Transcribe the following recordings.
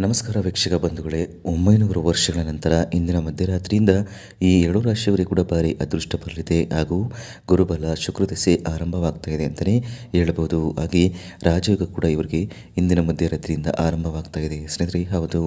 ನಮಸ್ಕಾರ ವೀಕ್ಷಕ ಬಂಧುಗಳೇ, ಒಂಬೈನೂರು ವರ್ಷಗಳ ನಂತರ ಇಂದಿನ ಮಧ್ಯರಾತ್ರಿಯಿಂದ ಈ ಏಳು ರಾಶಿಯವರಿಗೆ ಕೂಡ ಭಾರಿ ಅದೃಷ್ಟ ಬರಲಿದೆ ಹಾಗೂ ಗುರುಬಲ ಶುಕ್ರದಸೆ ಆರಂಭವಾಗ್ತಾ ಇದೆ ಅಂತಲೇ ಹೇಳಬಹುದು ಹಾಗೆ ರಾಜಯೋಗ ಕೂಡ ಇವರಿಗೆ ಇಂದಿನ ಮಧ್ಯರಾತ್ರಿಯಿಂದ ಆರಂಭವಾಗ್ತಾ ಇದೆ. ಸ್ನೇಹಿತರೆ, ಹೌದು,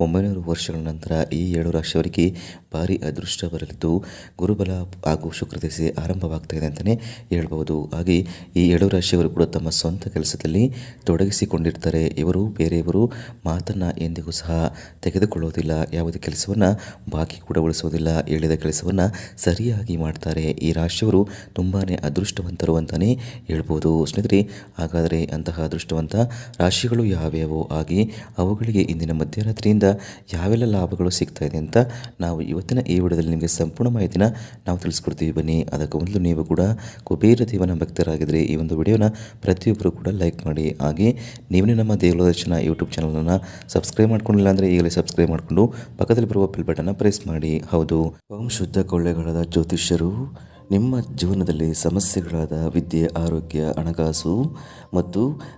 ಒಂಬೈನೂರು ವರ್ಷಗಳ ನಂತರ ಈ ಏಳು ರಾಶಿಯವರಿಗೆ ಭಾರಿ ಅದೃಷ್ಟ ಬರಲಿದ್ದು ಗುರುಬಲ ಹಾಗೂ ಶುಕ್ರದಸೆ ಆರಂಭವಾಗ್ತಾ ಇದೆ ಅಂತಲೇ ಹೇಳಬಹುದು ಹಾಗೆ ಈ ಏಳು ರಾಶಿಯವರು ಕೂಡ ತಮ್ಮ ಸ್ವಂತ ಕೆಲಸದಲ್ಲಿ ತೊಡಗಿಸಿಕೊಂಡಿರ್ತಾರೆ. ಇವರು, ಬೇರೆಯವರು ಮಾತನ್ನು ಎಂದಿಗೂ ಸಹ ತೆಗೆದುಕೊಳ್ಳೋದಿಲ್ಲ ಯಾವುದೇ ಕೆಲಸವನ್ನು ಬಾಕಿ ಕೂಡ ಉಳಿಸೋದಿಲ್ಲ ಹೇಳಿದ ಕೆಲಸವನ್ನು ಸರಿಯಾಗಿ ಮಾಡ್ತಾರೆ. ಈ ರಾಶಿಯವರು ತುಂಬಾ ಅದೃಷ್ಟವಂತರು ಅಂತಲೇ ಹೇಳ್ಬೋದು. ಸ್ನೇಹಿತರೆ, ಹಾಗಾದರೆ ಅಂತಹ ಅದೃಷ್ಟವಂತ ರಾಶಿಗಳು ಯಾವ್ಯಾವು? ಆಗಿ ಅವುಗಳಿಗೆ ಇಂದಿನ ಮಧ್ಯರಾತ್ರಿಯಿಂದ ಯಾವೆಲ್ಲ ಲಾಭಗಳು ಸಿಗ್ತಾ ಇದೆ ಅಂತ ನಾವು ಇವತ್ತಿನ ಈ ವಿಡಿಯೋದಲ್ಲಿ ನಿಮಗೆ ಸಂಪೂರ್ಣ ಮಾಹಿತಿನ ನಾವು ತಿಳಿಸ್ಕೊಡ್ತೀವಿ. ಬನ್ನಿ, ಅದಕ್ಕೆ ಮೊದಲು ನೀವು ಕೂಡ ಕುಬೇರ ದೇವನ ಭಕ್ತರಾಗಿದ್ದರೆ ಈ ಒಂದು ವಿಡಿಯೋನ ಪ್ರತಿಯೊಬ್ಬರು ಕೂಡ ಲೈಕ್ ಮಾಡಿ. ಹಾಗೆ ನೀವೇ ನಮ್ಮ ದೇವರ ದರ್ಶನ ಯೂಟ್ಯೂಬ್ ಚಾನಲನ್ನು ಸಬ್ಸ್ಕ್ರೈಬ್ ಮಾಡ್ಕೊಂಡಿಲ್ಲ ಅಂದರೆ ಈಗಲೇ ಸಬ್ಸ್ಕ್ರೈಬ್ ಮಾಡಿಕೊಂಡು ಪಕ್ಕದಲ್ಲಿ ಬರುವ ಬೆಲ್ ಬಟನ್ನ ಪ್ರೆಸ್ ಮಾಡಿ. ಹೌದು. ಓಂ ಶುದ್ಧ ಕೊಳ್ಳೆಗಳಾದ ಜ್ಯೋತಿಷ್ಯರು, ನಿಮ್ಮ ಜೀವನದಲ್ಲಿ ಸಮಸ್ಯೆಗಳಾದ ವಿದ್ಯೆ, ಆರೋಗ್ಯ, ಹಣಕಾಸು ಮತ್ತು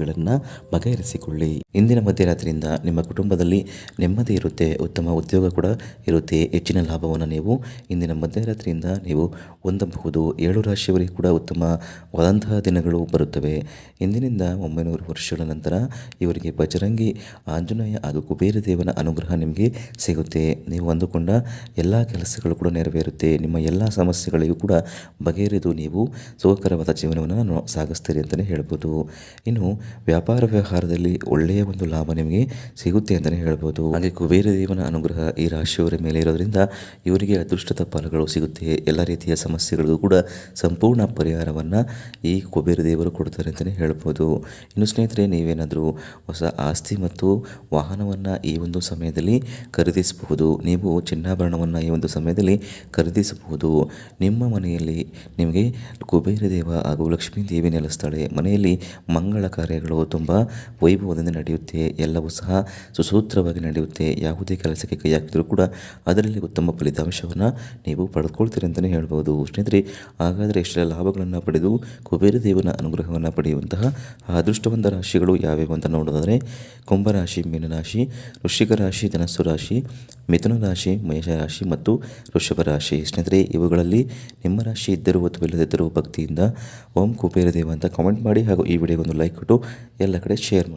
ಸಮಸ್ಯೆಗಳನ್ನು ಬಗೆಹರಿಸಿಕೊಳ್ಳಿ. ಇಂದಿನ ಮಧ್ಯರಾತ್ರಿಯಿಂದ ನಿಮ್ಮ ಕುಟುಂಬದಲ್ಲಿ ನೆಮ್ಮದಿ ಇರುತ್ತೆ, ಉತ್ತಮ ಉದ್ಯೋಗ ಕೂಡ ಇರುತ್ತೆ, ಹೆಚ್ಚಿನ ಲಾಭವನ್ನು ನೀವು ಇಂದಿನ ಮಧ್ಯರಾತ್ರಿಯಿಂದ ನೀವು ಹೊಂದಬಹುದು. ಏಳು ರಾಶಿಯವರಿಗೆ ಕೂಡ ಉತ್ತಮವಾದಂತಹ ದಿನಗಳು ಬರುತ್ತವೆ. ಇಂದಿನಿಂದ ಒಂಬೈನೂರು ವರ್ಷಗಳ ನಂತರ ಇವರಿಗೆ ಬಜರಂಗಿ, ಆಂಜನೇಯ ಹಾಗೂ ಕುಬೇರ ದೇವನ ಅನುಗ್ರಹ ನಿಮಗೆ ಸಿಗುತ್ತೆ. ನೀವು ಅಂದುಕೊಂಡ ಎಲ್ಲ ಕೆಲಸಗಳು ಕೂಡ ನೆರವೇರುತ್ತೆ. ನಿಮ್ಮ ಎಲ್ಲ ಸಮಸ್ಯೆಗಳಿಗೂ ಕೂಡ ಬಗೆಹರಿದು ನೀವು ಸುಖಕರವಾದ ಜೀವನವನ್ನು ಸಾಗಿಸ್ತೀರಿ ಅಂತಲೇ ಹೇಳ್ಬೋದು. ಇನ್ನು ವ್ಯಾಪಾರ ವ್ಯವಹಾರದಲ್ಲಿ ಒಳ್ಳೆಯ ಒಂದು ಲಾಭ ನಿಮಗೆ ಸಿಗುತ್ತೆ ಅಂತಲೇ ಹೇಳ್ಬೋದು. ಹಾಗೆ ಕುಬೇರ ದೇವನ ಅನುಗ್ರಹ ಈ ರಾಶಿಯವರ ಮೇಲೆ ಇರೋದ್ರಿಂದ ಇವರಿಗೆ ಅದೃಷ್ಟದ ಫಲಗಳು ಸಿಗುತ್ತೆ. ಎಲ್ಲ ರೀತಿಯ ಸಮಸ್ಯೆಗಳಿಗೂ ಕೂಡ ಸಂಪೂರ್ಣ ಪರಿಹಾರವನ್ನು ಈ ಕುಬೇರ ದೇವರು ಕೊಡ್ತಾರೆ ಅಂತಲೇ ಹೇಳ್ಬೋದು. ಇನ್ನು ಸ್ನೇಹಿತರೆ, ನೀವೇನಾದರೂ ಹೊಸ ಆಸ್ತಿ ಮತ್ತು ವಾಹನವನ್ನು ಈ ಒಂದು ಸಮಯದಲ್ಲಿ ಖರೀದಿಸಬಹುದು. ನೀವು ಚಿನ್ನಾಭರಣವನ್ನು ಈ ಒಂದು ಸಮಯದಲ್ಲಿ ಖರೀದಿಸಬಹುದು. ನಿಮ್ಮ ಮನೆಯಲ್ಲಿ ನಿಮಗೆ ಕುಬೇರ ದೇವ ಹಾಗೂ ಲಕ್ಷ್ಮೀ ದೇವಿ ನೆಲೆಸ್ತಾಳೆ. ಮನೆಯಲ್ಲಿ ಮಂಗಳ ಕಾರ್ಯಗಳು ತುಂಬ ವೈಭವದಿಂದ ನಡೆಯುತ್ತೆ, ಎಲ್ಲವೂ ಸಹ ಸುಸೂತ್ರವಾಗಿ ನಡೆಯುತ್ತೆ. ಯಾವುದೇ ಕೆಲಸಕ್ಕೆ ಕೈ ಹಾಕಿದರೂ ಕೂಡ ಅದರಲ್ಲಿ ಉತ್ತಮ ಫಲಿತಾಂಶವನ್ನು ನೀವು ಪಡೆದುಕೊಳ್ತೀರಿ ಅಂತಲೇ ಹೇಳ್ಬೋದು. ಸ್ನೇಹಿತರೆ, ಹಾಗಾದರೆ ಎಷ್ಟೆಲ್ಲ ಲಾಭಗಳನ್ನು ಪಡೆದು ಕುಬೇರ ದೇವನ ಅನುಗ್ರಹವನ್ನು ಪಡೆಯುವಂತಹ ಅದೃಷ್ಟವಂತ ರಾಶಿಗಳು ಯಾವ್ಯಾವು ಅಂತ ನೋಡೋದಾದರೆ ಕುಂಭರಾಶಿ ಮೀನರಾಶಿ ವೃಶ್ಚಿಕ ರಾಶಿ, ಧನಸ್ಸು ರಾಶಿ, ಮಿಥುನ ರಾಶಿ, ಮೇಷ ರಾಶಿ ಮತ್ತು ವೃಷಭ ರಾಶಿ. ಸ್ನೇಹಿತರೆ, ಇವುಗಳಲ್ಲಿ ನಿಮ್ಮ ರಾಶಿ ಇದ್ದರೂ ಅಥವಾ ಇಲ್ಲದಿದ್ದರೂ ಭಕ್ತಿಯಿಂದ ಓಂ ಕುಬೇರ ದೇವ ಅಂತ ಕಾಮೆಂಟ್ ಮಾಡಿ ಹಾಗೂ ಈ ವಿಡಿಯೋಗೊಂದು ಲೈಕ್ ಕೊಟ್ಟು ಎಲ್ಲ ಕಡೆ ಶೇರ್ ಮಾಡಿ.